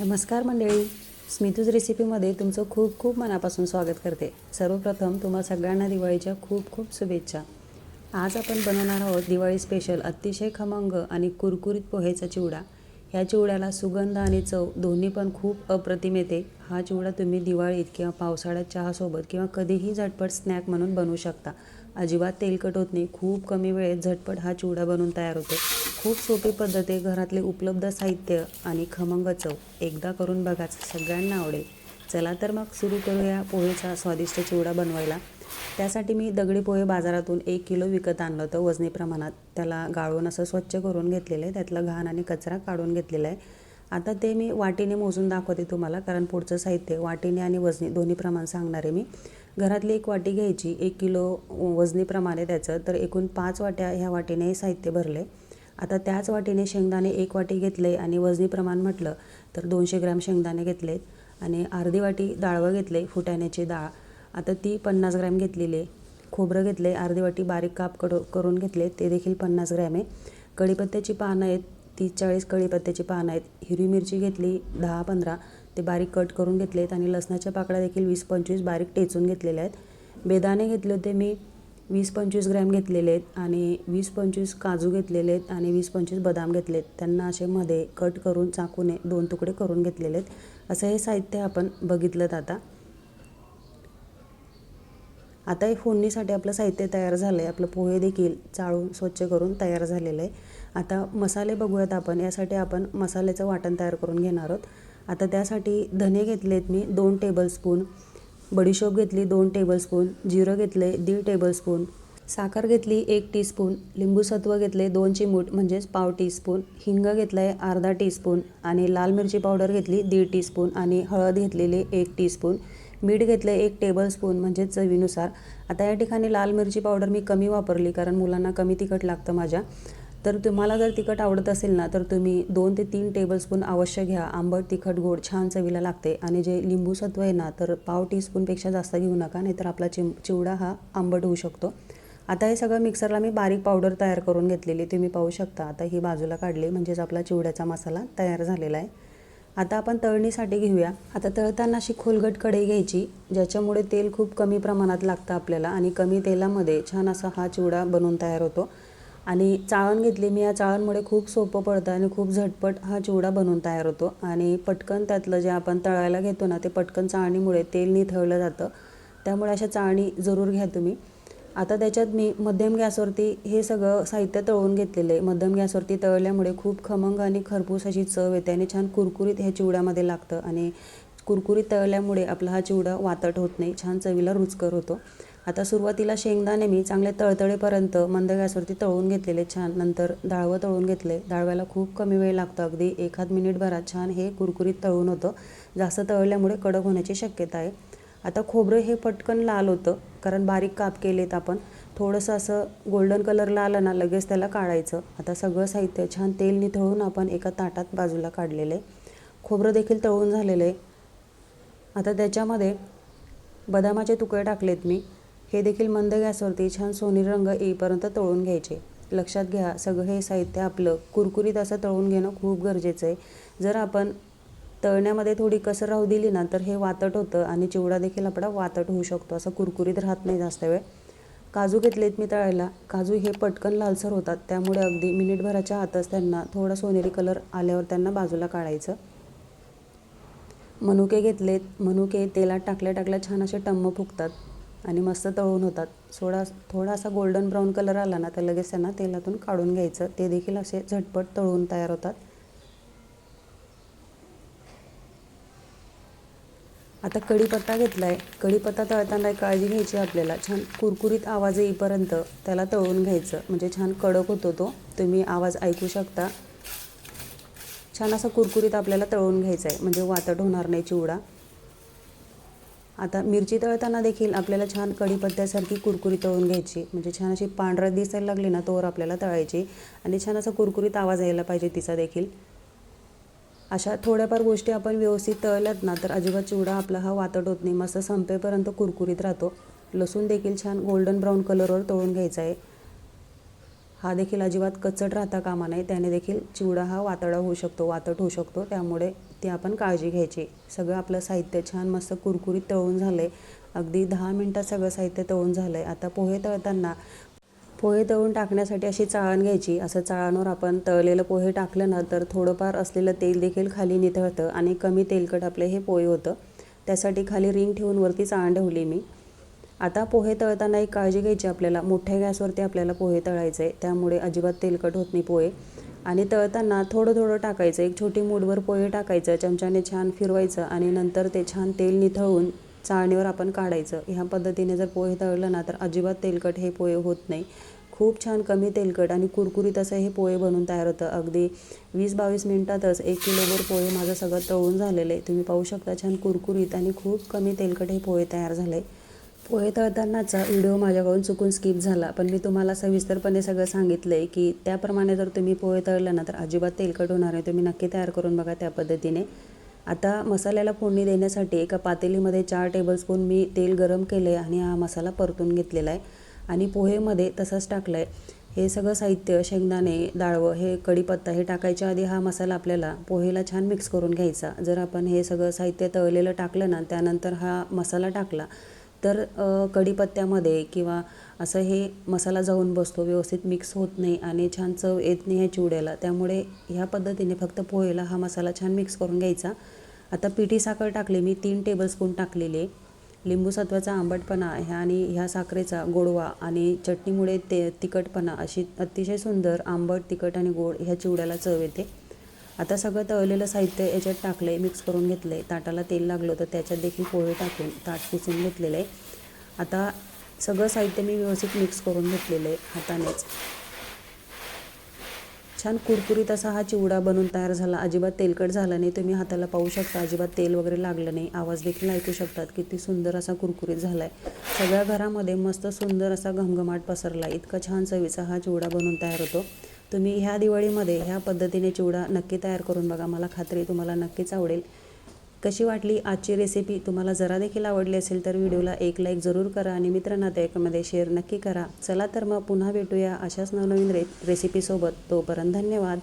नमस्कार मंडळी. स्मितूज रेसिपीमध्ये तुमचं खूप खूप मनापासून स्वागत करते. सर्वप्रथम तुम्हा सगळ्यांना दिवाळीच्या खूप खूप शुभेच्छा. आज आपण बनवणार आहोत दिवाळी स्पेशल अतिशय खमंग आणि कुरकुरीत पोहेचा चिवडा. ह्या चिवड्याला सुगंध आणि चव दोन्ही पण खूप अप्रतिम येते. हा चिवडा तुम्ही दिवाळीत किंवा पावसाळ्यात चहासोबत किंवा कधीही झटपट स्नॅक म्हणून बनवू शकता. अजिबात तेलकट होत नाही. खूप कमी वेळेत झटपट हा चिवडा बनवून तयार होतो. खूप सोपी पद्धत आहे घरातले उपलब्ध साहित्य आणि खमंग चव. एकदा करून बघाच सगळ्यांना आवडेल. चला तर मग सुरू करूया पोहेचा स्वादिष्ट चिवडा बनवायला. त्यासाठी मी दगडी पोहे बाजारातून एक किलो विकत आणलं होतं वजनी प्रमाणात. त्याला गाळून असं स्वच्छ करून घेतलेलं आहे. त्यातलं घाण आणि कचरा काढून घेतलेला आहे. आता ते मी वाटीने मोजून दाखवते तुम्हाला कारण पुढचं साहित्य वाटीने आणि वजनी दोन्ही प्रमाण सांगणार आहे मी. घरातली एक वाटी घ्यायची एक किलो वजनीप्रमाणे त्याचं तर एकूण पाच वाट्या ह्या वाटीने हे साहित्य भरले आता त्याच वाटीने शेंगदाणे एक वाटी घेतले आणि वजनी प्रमाण म्हटलं तर दोनशे ग्रॅम शेंगदाणे घेतलेत आणि अर्धी वाटी डाळवं घेतले फुटाण्याची डाळ. आता ती पन्नास ग्रॅम घेतलेली आहे. खोबरं घेतले अर्धी वाटी बारीक काप कड करून घेतले ते देखील पन्नास ग्रॅम आहे. कढीपत्त्याची पानं आहेत तीस चाळीस कढीपत्त्याची पानं आहेत. हिरवी मिरची घेतली दहा पंधरा ते बारीक कट करून घेतलेत आणि लसणाच्या पाकळ्या देखील वीस पंचवीस बारीक टेचून घेतलेल्या आहेत. बेदाणे घेतले होते मी वीस पंचवीस ग्रॅम घेतलेले आहेत आणि वीस पंचवीस काजू घेतलेले आहेत आणि वीस पंचवीस बदाम घेतलेत. त्यांना असे मध्ये कट करून चाकूने दोन तुकडे करून घेतलेले आहेत असं हे साहित्य आपण बघितलं आता. आता हे फोडणीसाठी आपलं साहित्य तयार झालं आहे आपलं पोहे देखील चाळून स्वच्छ करून तयार झालेलं आहे. आता मसाले बघूयात आपण. यासाठी आपण मसाल्याचं वाटण तयार करून घेणार आहोत. आता त्यासाठी धने घेतलेत मी दोन टेबलस्पून बडीशोप घेतली दोन टेबलस्पून जिरं घेतले दीड टेबलस्पून साखर घेतली एक टीस्पून लिंबूसत्व घेतले दोन चिमूट म्हणजेच पाव टीस्पून हिंग घेतलं आहे अर्धा टीस्पून आणि लाल मिरची पावडर घेतली दीड टीस्पून आणि हळद घेतलेली एक टीस्पून मीठ घेतलं एक टेबलस्पून म्हणजेच चवीनुसार. आता या ठिकाणी लाल मिरची पावडर मी कमी वापरली कारण मुलांना कमी तिखट लागतं माझ्या. तर तुम्हाला जर तिखट आवडत असेल ना तर तुम्ही दोन ते तीन टेबलस्पून अवश्य घ्या. आंबट तिखट गोड छान चवीला लागते. आणि जे लिंबू सत्व आहे ना तर पाव टीस्पूनपेक्षा जास्त घेऊ नका नाहीतर आपला चिम चिवडा हा आंबट होऊ शकतो. आता हे सगळं मिक्सरला मी बारीक पावडर तयार करून घेतलेली तुम्ही पाहू शकता. आता ही बाजूला काढली म्हणजेच आपला चिवड्याचा मसाला तयार झालेला आहे. आता आपण तळणीसाठी घेऊया. आता तळताना अशी खोलगट कढई घ्यायची ज्याच्यामुळे तेल खूप कमी प्रमाणात लागतं आपल्याला आणि कमी तेलामध्ये छान असा हा चिवडा बनवून तयार होतो. आणि चाळण घेतली मी. या चाळणमुळे खूप सोपं पडतं आणि खूप झटपट हा चिवडा बनवून तयार होतो. आणि पटकन त्यातलं जे आपण तळायला घेतो ना ते पटकन चाळणीमुळे तेल निथळलं जातं. त्यामुळे अशा चाळणी जरूर घ्या तुम्ही. आता त्याच्यात मी मध्यम गॅसवरती हे सगळं साहित्य तळून घेतलेलं आहे. मध्यम गॅसवरती तळल्यामुळे खूप खमंग आणि खरपूस अशी चव येते आणि छान कुरकुरीत ह्या चिवड्यामध्ये लागतं. आणि कुरकुरीत तळल्यामुळे आपला हा चिवडा वातट होत नाही. छान चवीला रुचकर होतो. आता सुरुवातीला शेंगदाणे मी चांगले तळतळेपर्यंत मंद गॅसवरती तळून घेतलेले छान नंतर डाळवं तळून घेतले. डाळव्याला खूप कमी वेळ लागतो. अगदी एखाद मिनिटभरात छान हे कुरकुरीत तळून होतं. जास्त तळल्यामुळे कडक होण्याची शक्यता आहे. आता खोबरं हे पटकन लाल होतं कारण बारीक काप केलेत आपण. थोडंसं असं गोल्डन कलरला आलं ना लगेच त्याला काढायचं. आता सगळं साहित्य छान तेल निथळून आपण एका ताटात बाजूला काढलेलं. आहे खोबरं देखील तळून झालेलं आहे. आता त्याच्यामध्ये बदामाचे तुकडे टाकलेत मी. हे देखील मंद गॅसवरती छान सोनेरी रंग येईपर्यंत तळून घ्यायचे. लक्षात घ्या सगळं हे साहित्य आपलं कुरकुरीत असं तळून घेणं खूप गरजेचं आहे. जर आपण तळण्यामध्ये थोडी कसर राहू दिली ना तर हे वातट होतं आणि चिवडा देखील आपला वातट होऊ शकतो असं कुरकुरीत राहत नाही जास्त वेळ. काजू घेतलेत मी तळायला. काजू हे पटकन लालसर होतात त्यामुळे अगदी मिनिटभराच्या आतच त्यांना थोडा सोनेरी कलर आल्यावर त्यांना बाजूला काढायचं. मनुके घेतलेत. मनुके तेलात टाकल्या टाकल्या छान असे टम्म फुगतात. आणि मस्त तळून होतात. थोडा थोडा असा गोल्डन ब्राऊन कलर आला ना तर लगेच त्यांना तेलातून काढून घ्यायचं. ते देखील असे झटपट तळून तयार होतात. आता कढीपत्ता घेतला आहे कढीपत्ता तळताना एक काळजी घ्यायची आपल्याला. छान कुरकुरीत आवाज येईपर्यंत त्याला तळून घ्यायचं. म्हणजे छान कडक होतो तो. तुम्ही आवाज ऐकू शकता. छान असा कुरकुरीत आपल्याला तळून घ्यायचा आहे म्हणजे वातट होणार नाही चिवडा. आता मिरची तळताना देखील आपल्याला छान कढीपत्त्यासारखी कुरकुरी तळून घ्यायची. म्हणजे छान अशी पांढरं दिसायला लागली ना तोवर आपल्याला तळायची. आणि छान असा कुरकुरीत आवाज यायला पाहिजे तिचा देखील. अशा थोड्याफार गोष्टी आपण व्यवस्थित तळल्यात ना तर अजिबात चिवडा आपला हा वातट होत नाही. मस्त संपेपर्यंत कुरकुरीत राहतो. लसूण देखील छान गोल्डन ब्राऊन कलरवर तळून घ्यायचा आहे. हा देखील अजिबात कचट राहता कामा नये. त्याने देखील चिवडा हा वातडा होऊ शकतो वातट होऊ शकतो. त्यामुळे ती आपण काळजी घ्यायची. सगळं आपलं साहित्य छान मस्त कुरकुरीत तळून झालं आहे अगदी दहा मिनटात सगळं साहित्य तळून झालं आहे आता पोहे तळताना पोहे तळून टाकण्यासाठी अशी चाळण घ्यायची. असं चाळणवर आपण तळलेलं पोहे टाकलं ना तर थोडंफार असलेलं तेल देखील खाली निथळतं आणि कमी तेलकट आपलं हे पोहे होतं. त्यासाठी खाली रिंग ठेवून वरती चाळण ठेवली मी. आता पोहे तळताना एक काळजी घ्यायची आपल्याला. मोठ्या गॅसवरती आपल्याला पोहे तळायचे आहे त्यामुळे अजिबात तेलकट होत नाही पोहे. आणि तळताना थोडं थोडं टाकायचं. एक छोटी मूठभर पोहे टाकायचं चमच्याने छान फिरवायचं आणि नंतर ते छान तेल निथळून चाळणीवर आपण काढायचं. ह्या पद्धतीने जर पोहे तळलं ना तर अजिबात तेलकट हे पोहे होत नाही. खूप छान कमी तेलकट आणि कुरकुरीत असं हे पोहे बनून तयार होतं. अगदी वीस बावीस मिनटातच एक किलोभर पोहे माझं सगळं तळून झालेलं. आहे तुम्ही पाहू शकता छान कुरकुरीत आणि खूप कमी तेलकट हे पोहे तयार झाले. पोहे तळतानाचा व्हिडिओ माझ्याकडून चुकून स्किप झाला. पण मी तुम्हाला सविस्तरपणे सगळं सांगितलं आहे की त्याप्रमाणे जर तुम्ही पोहे तळलं ना तर अजिबात तेलकट होणार आहे तुम्ही नक्की तयार करून बघा त्या पद्धतीने. आता मसाल्याला फोडणी देण्यासाठी एका पातेलीमध्ये चार टेबलस्पून मी तेल गरम केलं आहे आणि हा मसाला परतून घेतलेला आहे. आणि पोहेमध्ये तसंच टाकलं आहे हे सगळं साहित्य शेंगदाणे डाळवं हे कढीपत्ता हे टाकायच्या आधी हा मसाला आपल्याला पोहेला छान मिक्स करून घ्यायचा. जर आपण हे सगळं साहित्य तळलेलं टाकलं ना त्यानंतर हा मसाला टाकला तर कढीपत्त्यामध्ये किंवा असं हे मसाला जाऊन बसतो व्यवस्थित मिक्स होत नाही आणि छान चव येत नाही ह्या चिवड्याला. त्यामुळे ह्या पद्धतीने फक्त पोहेला हा मसाला छान मिक्स करून घ्यायचा. आता पिठी साखर टाकली मी तीन टेबलस्पून टाकलेली. आहे लिंबू सत्वाचा आंबटपणा ह्या आणि ह्या साखरेचा गोडवा आणि चटणीमुळे ते तिखटपणा अशी अतिशय सुंदर आंबट तिखट आणि गोड ह्या चिवड्याला चव येते. आता सगळं तळलेलं साहित्य याच्यात टाकलं आहे मिक्स करून घेतलं आहे ताटाला तेल लागलं तर त्याच्यात देखील पोहे टाकून ताट पुसून घेतलेलं आहे आता सगळं साहित्य मी व्यवस्थित मिक्स करून घेतलेलं आहे हातानेच. छान कुरकुरीत असा हा चिवडा बनून तयार झाला. अजिबात तेलकट झाला नाही. तुम्ही हाताला पाहू शकता अजिबात तेल वगैरे लागलं नाही. आवाज देखील ऐकू शकतात. किती सुंदर असा कुरकुरीत झाला आहे सगळ्या घरामध्ये मस्त सुंदर असा घमघमाट पसरला. इतका छान चवीचा हा चिवडा बनून तयार होतो. तुम्ही ह्या दिवाळीमध्ये ह्या पद्धतीने चिवडा नक्की तयार करून बघा. मला खात्री तुम्हाला नक्कीच आवडेल. कशी वाटली आजची रेसिपी तुम्हाला जरा देखील आवडली असेल तर व्हिडिओला एक लाईक जरूर करा आणि मित्रनातेवाईकामध्ये शेअर नक्की करा. चला तर मग पुन्हा भेटूया अशाच नवनवीन रे रेसिपीसोबत तोपर्यंत धन्यवाद.